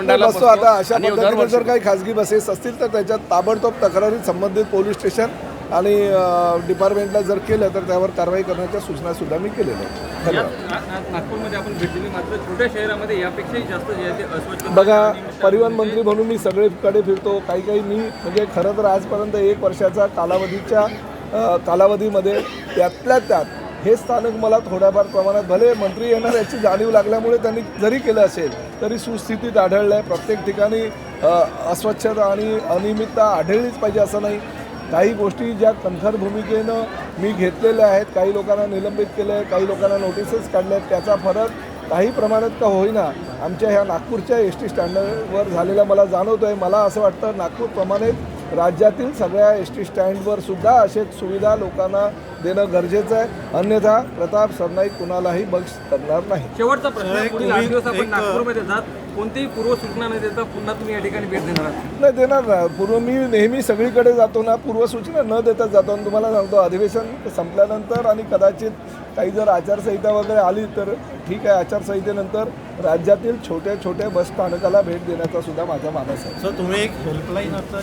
मंडळाला बसतो आता अशा पद्धतीने जर काही खाजगी बसेस असतील तर त्याच्यात ताबडतोब तक्रारी संबंधित पोलीस स्टेशन आणि डिपार्टमेंटला जर केलं तर त्यावर कारवाई करण्याच्या सूचना सुद्धा मी केलेल्या आहेत. नागपूरमध्ये आपण भेट दिली मात्र छोट्या शहरामध्ये यापेक्षाही जास्त जे आहे ते अस्वच्छ बघा परिवहन मंत्री म्हणून मी सगळीकडे फिरतो. काही काही मी म्हणजे खरं तर आजपर्यंत एक वर्षाचा कालावधीच्या कालावधीमध्ये त्यातल्या त्यात हे स्थानक मला थोड्याफार प्रमाणात भले मंत्री येणार याची जाणीव लागल्यामुळे त्यांनी जरी केलं असेल तरी सुस्थितीत आढळलं आहे प्रत्येक ठिकाणी अस्वच्छता आणि अनियमितता आढळलीच पाहिजे असं नाही. काही गोष्टी ज्या कणखर भूमिकेनं मी घेतलेल्या आहेत काही लोकांना निलंबित केलं आहे काही लोकांना नोटिसेस काढल्या आहेत त्याचा फरक काही प्रमाणात का होईना आमच्या ह्या नागपूरच्या एस टी स्टँडवर झालेला मला जाणवतो आहे मला असं वाटतं नागपूरप्रमाणेच राज्यातील सगळ्या एस टी स्टँडवर सुद्धा असेच सुविधा लोकांना देणं गरजेचं आहे. अन्यथा प्रताप सरनाईक कुणालाही बक्ष करणार नाही. शेवटचा प्रश्न पुढील आठ दिवस आपण नागपूरमध्ये जात कोणतीही पूर्व सूचना न देता पुन्हा तुम्ही या ठिकाणी भेट देणार नाही देणार ना. पूर्व मी नेहमी सगळीकडे जातो ना पूर्वसूचना न देताच जातो. आणि तुम्हाला सांगतो अधिवेशन संपल्यानंतर आणि कदाचित काही जर आचारसंहिता वगैरे आली तर ठीक आहे. आचारसंहितेनंतर राज्यातील छोट्या छोट्या बस स्थानकाला भेट देण्याचा सुद्धा माझा मानस आहे. सर तुम्ही एक हेल्पलाईन आता